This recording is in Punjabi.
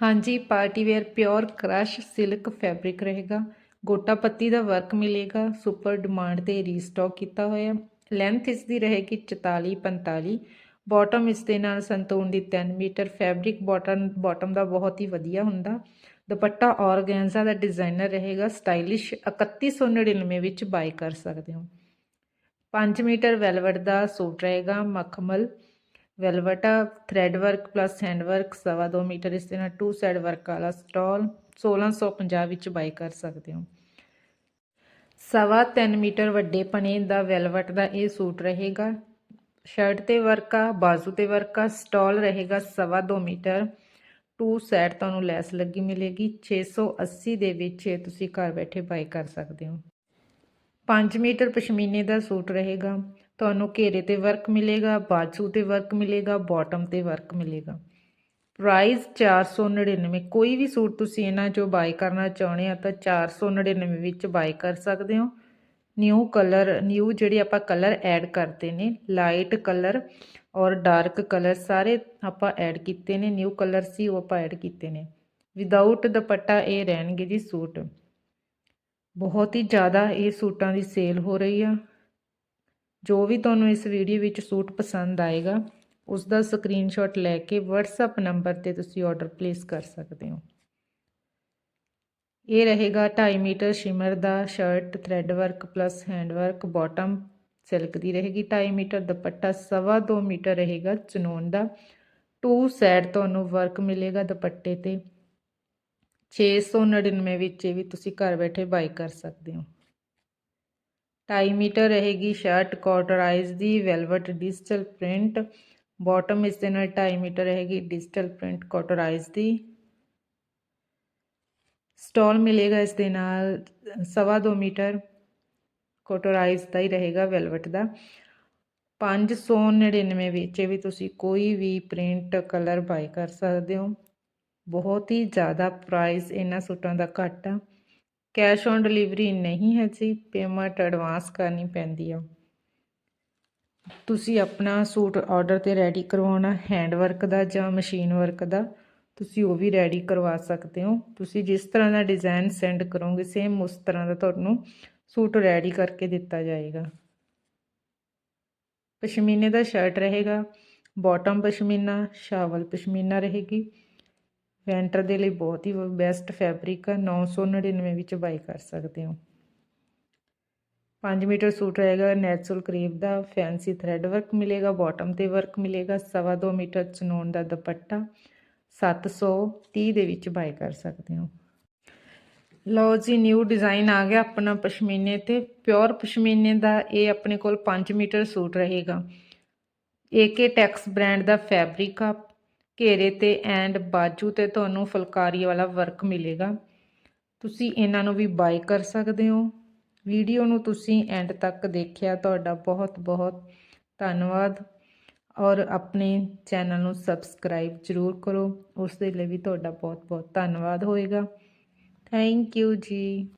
ਹਾਂਜੀ, party wear pure crush silk fabric ਰਹੇਗਾ। ਗੋਟਾ ਪੱਤੀ ਦਾ ਵਰਕ ਮਿਲੇਗਾ। ਸੁਪਰ ਡਿਮਾਂਡ ਤੇ ਰੀਸਟਾਕ ਕੀਤਾ ਹੋਇਆ। ਲੈਂਥ ਇਸ ਦੀ ਰਹੇਗੀ 44 45 ਬਾਟਮ ਇਸ ਦੇ ਨਾਲ ਸੰਤੂਨ ਦੀ 3 ਮੀਟਰ। ਫੈਬਰਿਕ ਬਾਟਮ ਬਾਟਮ ਦਾ ਬਹੁਤ ਹੀ ਵਧੀਆ ਹੁੰਦਾ। ਦੁਪੱਟਾ ਔਰਗੈਂਜ਼ਾ ਦਾ ਡਿਜ਼ਾਈਨਰ ਰਹੇਗਾ। ਸਟਾਈਲਿਸ਼ 3199 ਵਿੱਚ ਬਾਈ ਕਰ ਸਕਦੇ ਹੋ। 5 ਮੀਟਰ ਵੈਲਵਟ ਦਾ ਸੂਟ ਰਹੇਗਾ ਮਖਮਲ। Velvet thread work plus hand work ਸਵਾ ਦੋ ਮੀਟਰ, ਇਸ ਦੇ ਨਾਲ ਟੂ ਸਾਈਡ ਵਰਕ ਵਾਲਾ ਸਟਾਲ 1650 ਵਿੱਚ ਬਾਈ ਕਰ ਸਕਦੇ ਹੋ। ਸਵਾ 3 ਮੀਟਰ ਵੱਡੇ ਪਣੇ ਦਾ ਵੈਲਵਟ ਦਾ ਇਹ ਸੂਟ ਰਹੇਗਾ। ਸ਼ਰਟ ਤੇ ਵਰਕ ਆ, ਬਾਜ਼ੂ ਤੇ ਵਰਕ ਆ ਸਟਾਲ ਰਹੇਗਾ ਸਵਾ 2 ਮੀਟਰ। ਟੂ ਸਾਈਡ ਤੁਹਾਨੂੰ ਲੈਸ ਲੱਗੀ ਮਿਲੇਗੀ 680 ਦੇ ਵਿੱਚ ਤੁਸੀਂ ਘਰ ਬੈਠੇ ਬਾਈ ਕਰ ਸਕਦੇ ਹੋ। 5 ਮੀਟਰ ਪਸ਼ਮੀਨੇ ਦਾ ਸੂਟ ਰਹੇਗਾ। ਤੁਹਾਨੂੰ ਘੇਰੇ ਤੇ ਵਰਕ ਮਿਲੇਗਾ, ਬਾਜੂ ਤੇ ਵਰਕ ਮਿਲੇਗਾ ਬਾਟਮ ਤੇ ਵਰਕ ਮਿਲੇਗਾ। ਪ੍ਰਾਈਸ 499 ਕੋਈ ਵੀ ਸੂਟ ਤੁਸੀਂ ਇਹਨਾਂ ਚੋਂ ਬਾਈ ਕਰਨਾ ਚਾਹੁੰਦੇ ਆ ਤਾਂ 499 ਵਿੱਚ ਬਾਈ ਕਰ ਸਕਦੇ ਹੋ। ਨਿਊ ਕਲਰ ਨਿਊ ਜਿਹੜੇ ਆਪਾਂ ਕਲਰ ਐਡ ਕਰਦੇ ਨੇ ਲਾਈਟ ਕਲਰ ਔਰ ਡਾਰਕ ਕਲਰ ਸਾਰੇ ਆਪਾਂ ਐਡ ਕੀਤੇ ਨੇ ਨਿਊ ਕਲਰ ਸੀ ਉਹ ਆਪਾਂ ਐਡ ਕੀਤੇ ਨੇ। ਵਿਦਆਊਟ ਦੁਪੱਟਾ ਇਹ ਰਹਿਣਗੇ ਜੀ ਸੂਟ। ਬਹੁਤ ਹੀ ਜ਼ਿਆਦਾ ਇਹ ਸੂਟਾਂ ਦੀ ਸੇਲ ਹੋ ਰਹੀ ਆ। ਜੋ ਵੀ ਤੁਹਾਨੂੰ ਇਸ ਵੀਡੀਓ ਵਿੱਚ ਸੂਟ ਪਸੰਦ ਆਏਗਾ ਉਸ ਦਾ ਸਕਰੀਨਸ਼ਾਟ ਲੈ ਕੇ WhatsApp ਨੰਬਰ ਤੇ ਤੁਸੀਂ ਆਰਡਰ ਪਲੇਸ ਕਰ ਸਕਦੇ ਹੋ। ਇਹ ਰਹੇਗਾ 2.5 ਮੀਟਰ ਸ਼ਿਮਰ ਦਾ shirt thread work plus hand work bottom silk ਦੀ ਰਹੇਗੀ 2.5 ਮੀਟਰ, ਦੁਪੱਟਾ ਸਵਾ 2 ਮੀਟਰ ਰਹੇਗਾ ਚਨੋਨ ਦਾ। ਟੂ ਸਾਈਡ ਤੁਹਾਨੂੰ ਵਰਕ ਮਿਲੇਗਾ ਦੁਪੱਟੇ ਤੇ। 699 ਵਿੱਚ ਇਹ ਵੀ ਤੁਸੀਂ ਘਰ ਬੈਠੇ ਬਾਈ ਕਰ ਸਕਦੇ ਹੋ। 2.5 ਮੀਟਰ ਰਹੇਗੀ ਸ਼ਰਟ ਕਾਟਰਾਈਜ਼ ਦੀ, ਵੈਲਵਟ ਡਿਜੀਟਲ ਪ੍ਰਿੰਟ। ਬਾਟਮ ਇਸ ਦੇ ਨਾਲ 2.5 ਮੀਟਰ ਰਹੇਗੀ, ਡਿਜੀਟਲ ਪ੍ਰਿੰਟ ਕਾਟਰਾਈਜ਼ ਦੀ। ਸਟਾਲ ਮਿਲੇਗਾ ਇਸ ਦੇ ਨਾਲ ਸਵਾ 2 ਮੀਟਰ ਕੋਟਰਾਈਜ਼ ਦਾ ਹੀ ਰਹੇਗਾ, ਵੈਲਵਟ ਦਾ। 599 ਵਿੱਚ ਵੀ ਤੁਸੀਂ ਕੋਈ ਵੀ ਪ੍ਰਿੰਟ ਕਲਰ ਬਾਈ ਕਰ ਸਕਦੇ ਹੋ। ਬਹੁਤ ਹੀ ਜ਼ਿਆਦਾ ਪ੍ਰਾਈਸ ਇਹਨਾਂ ਸੂਟਾਂ ਦਾ ਘੱਟ ਆ। ਕੈਸ਼ ਔਨ ਡਿਲੀਵਰੀ ਨਹੀਂ ਹੈ ਜੀ, ਪੇਮੈਂਟ ਐਡਵਾਂਸ ਕਰਨੀ ਪੈਂਦੀ ਆ। ਤੁਸੀਂ ਆਪਣਾ ਸੂਟ ਆਰਡਰ ਤੇ ਰੈਡੀ ਕਰਵਾਉਣਾ ਹੈਂਡ ਵਰਕ ਦਾ ਜਾਂ ਮਸ਼ੀਨ ਵਰਕ ਦਾ, ਤੁਸੀਂ ਉਹ ਵੀ ਰੈਡੀ ਕਰਵਾ ਸਕਦੇ ਹੋ। ਤੁਸੀਂ ਜਿਸ ਤਰ੍ਹਾਂ ਦਾ ਡਿਜ਼ਾਈਨ ਸੈਂਡ ਕਰੋਗੇ ਸੇਮ ਉਸ ਤਰ੍ਹਾਂ ਦਾ ਤੁਹਾਨੂੰ ਸੂਟ ਰੈਡੀ ਕਰਕੇ ਦਿੱਤਾ ਜਾਏਗਾ। ਪਸ਼ਮੀਨੇ ਦਾ ਸ਼ਰਟ ਰਹੇਗਾ ਬਾਟਮ ਪਸ਼ਮੀਨਾ, ਸ਼ਾਵਲ ਪਸ਼ਮੀਨਾ ਰਹੇਗੀ। ਵੈਂਟਰ ਦੇ ਲਈ ਬਹੁਤ ਹੀ ਬੈਸਟ ਫੈਬਰਿਕ ਹੈ 999 ਵਿੱਚ ਬਾਈ ਕਰ ਸਕਦੇ ਹੋ। 5 ਮੀਟਰ ਸੂਟ ਰਹੇਗਾ ਨੈਚੁਰਲ ਕਰੀਬ ਦਾ ਫੈਂਸੀ ਥ੍ਰੈਡ ਵਰਕ ਮਿਲੇਗਾ ਬਾਟਮ ਤੇ ਵਰਕ ਮਿਲੇਗਾ, ਸਵਾ 2 ਮੀਟਰ ਚਨੋਨ ਦਾ ਦੁਪੱਟਾ 730 ਦੇ ਵਿੱਚ ਬਾਈ ਕਰ ਸਕਦੇ ਹੋ। ਲਓ ਜੀ ਨਿਊ ਡਿਜ਼ਾਈਨ ਆ ਗਿਆ ਆਪਣਾ ਪਸ਼ਮੀਨੇ ਤੇ। ਪਿਓਰ ਪਸ਼ਮੀਨੇ ਦਾ ਇਹ ਆਪਣੇ ਕੋਲ 5 ਮੀਟਰ ਸੂਟ ਰਹੇਗਾ। ਏਕੇ ਟੈਕਸ ਬ੍ਰਾਂਡ ਦਾ ਫੈਬਰਿਕ ਆ ਘੇਰੇ ਤੇ ਐਂਡ ਬਾਜੂ ਤੇ ਤੁਹਾਨੂੰ ਫੁਲਕਾਰੀ ਵਾਲਾ ਵਰਕ ਮਿਲੇਗਾ। ਤੁਸੀਂ ਇਹਨਾਂ ਨੂੰ ਵੀ ਬਾਈ ਕਰ ਸਕਦੇ ਹੋ। ਵੀਡੀਓ ਨੂੰ ਤੁਸੀਂ ਐਂਡ ਤੱਕ ਦੇਖਿਆ ਤੁਹਾਡਾ ਬਹੁਤ ਬਹੁਤ ਧੰਨਵਾਦ। ਔਰ ਆਪਣੇ ਚੈਨਲ ਨੂੰ ਸਬਸਕ੍ਰਾਈਬ ਜ਼ਰੂਰ ਕਰੋ। ਉਸ ਦੇ ਲਈ ਵੀ ਤੁਹਾਡਾ ਬਹੁਤ ਬਹੁਤ ਧੰਨਵਾਦ ਹੋਏਗਾ। ਥੈਂਕ ਯੂ ਜੀ।